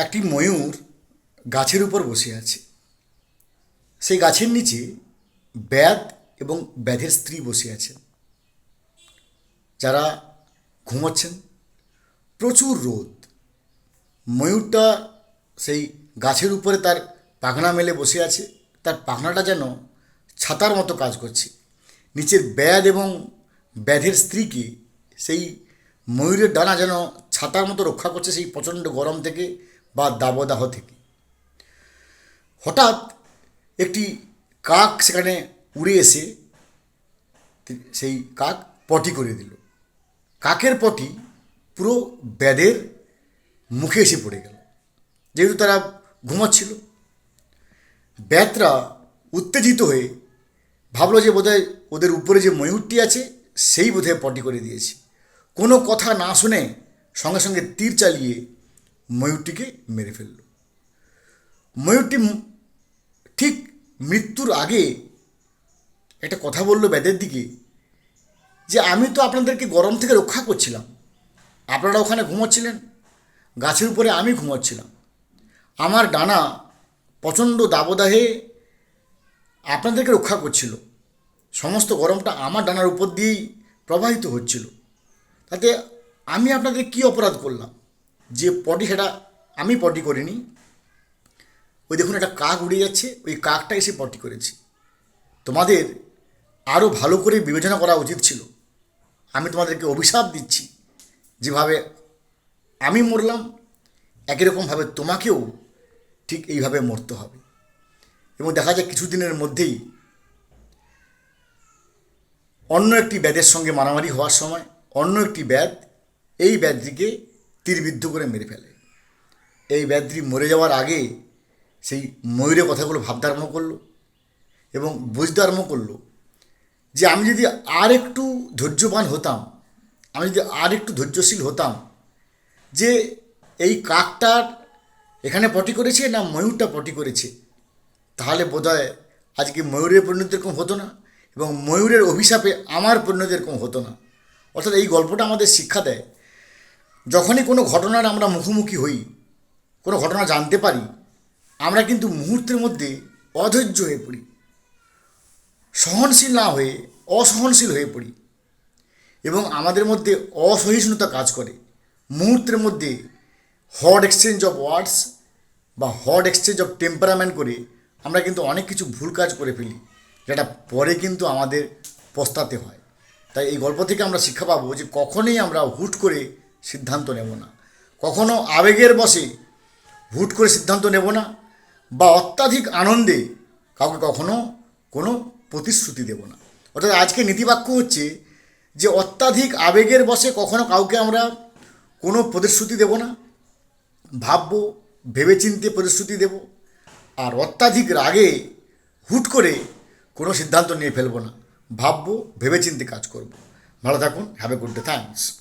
একটি ময়ূর গাছের উপর বসে আছে। সেই গাছের নিচে ব্যাধ এবং ব্যাধের স্ত্রী বসে আছেন। যারা ঘুমাচ্ছেন। প্রচুর রোদ। ময়ূরটা সেই গাছের উপরে তার পাখনা মেলে বসে আছে। তার পাখনাটা যেন ছাতার মতো কাজ করছে। নিচের ব্যাধ এবং ব্যাধের স্ত্রীকে সেই ময়ূরের ডানা যেন ছাতার মতো রক্ষা করছে সেই প্রচণ্ড গরম থেকে। বা দাবদাহ থেকে। হঠাৎ একটি কাক সেখানে উড়ে এসে সেই কাক পটি করে দিল। কাকের পটি পুরো ব্যাধের মুখে এসে পড়ে গেল। যেহেতু তারা ঘুমাচ্ছিল। ব্যাতরা উত্তেজিত হয়ে ভাবলো যে বোধহয় ওদের উপরে যে ময়ূরটি আছে, সেই বোধহয় পটি করে দিয়েছে। কোনো কথা না শুনে সঙ্গে সঙ্গে তীর চালিয়ে ময়ূরটিকে মেরে ফেলল। ময়ূরটি ঠিক মৃত্যুর আগে একটা কথা বলল ব্যাদের দিকে যে, আমি তো আপনাদেরকে গরম থেকে রক্ষা করছিলাম। আপনারা ওখানে ঘুমোচ্ছিলেন। গাছের উপরে আমি ঘুমোচ্ছিলাম। আমার ডানা প্রচণ্ড দাবদাহে আপনাদেরকে রক্ষা করছিল। সমস্ত গরমটা আমার ডানার উপর দিয়েই প্রবাহিত হচ্ছিল। তাতে আমি আপনাদের কি অপরাধ করলাম? যে পটি সেটা আমি পটি করিনি, ওই দেখুন একটা কাক উড়ে যাচ্ছে, ওই কাকটা এসে পটি করেছে। তোমাদের আরও ভালো করে বিবেচনা করা উচিত ছিল। আমি তোমাদেরকে অভিশাপ দিচ্ছি, যেভাবে আমি মরলাম, একই রকমভাবে তোমাকেও ঠিক এইভাবে মরতে হবে। এবং দেখা যায় কিছুদিনের মধ্যেই অন্য একটি ব্যাধের সঙ্গে মারামারি হওয়ার সময় অন্য একটি ব্যাধ, এই ব্যাধটিকে তীরবিদ্ধ করে মেরে ফেলে। এই ব্যাধটি মরে যাওয়ার আগে সেই ময়ূরের কথাগুলো ভাবতে আরম্ভ করল এবং বুঝতে আরম্ভ করল যে আমি যদি আর একটু ধৈর্যবান হতাম, আমি যদি আর একটু ধৈর্যশীল হতাম যে এই কাকটার এখানে পটি করেছে না ময়ূরটা পটি করেছে, তাহলে বোধহয় আজকে ময়ূরের পরিণতি এরকম হতো না এবং ময়ূরের অভিশাপে আমার পরিণতি এরকম হতো না। অর্থাৎ এই গল্পটা আমাদের শিক্ষা দেয় যখনই কোনো ঘটনার আমরা মুখোমুখি হই, কোনো ঘটনা জানতে পারি, আমরা কিন্তু মুহূর্তের মধ্যে অধৈর্য হয়ে পড়ি। সহনশীল না হয়ে, অসহনশীল হয়ে পড়ি এবং আমাদের মধ্যে অসহিষ্ণুতা কাজ করে। মুহূর্তের মধ্যে হট এক্সচেঞ্জ অফ ওয়ার্ডস বা হট এক্সচেঞ্জ অফ টেম্পারামেন্ট করে আমরা কিন্তু অনেক কিছু ভুল কাজ করে ফেলি, যেটা পরে কিন্তু আমাদের পস্তাতে হয়। তাই এই গল্প থেকে আমরা শিক্ষা পাবো যে কখনোই আমরা হুট করে সিদ্ধান্ত নেব না। কখনো আবেগের বসে হুট করে সিদ্ধান্ত নেব না বা অত্যাধিক আনন্দে কাউকে কখনো কোনো প্রতিশ্রুতি দেব না। অর্থাৎ আজকে নীতিবাক্য হচ্ছে যে অত্যাধিক আবেগের বসে কখনো কাউকে আমরা কোনো প্রতিশ্রুতি দেব না। ভাববো, ভেবেচিন্তে প্রতিশ্রুতি দেব আর অত্যাধিক রাগে হুট করে কোনো সিদ্ধান্ত নিয়ে ফেলব না। ভাববো, ভেবেচিন্তে কাজ করব। ভালো থাকুন have a good day thanks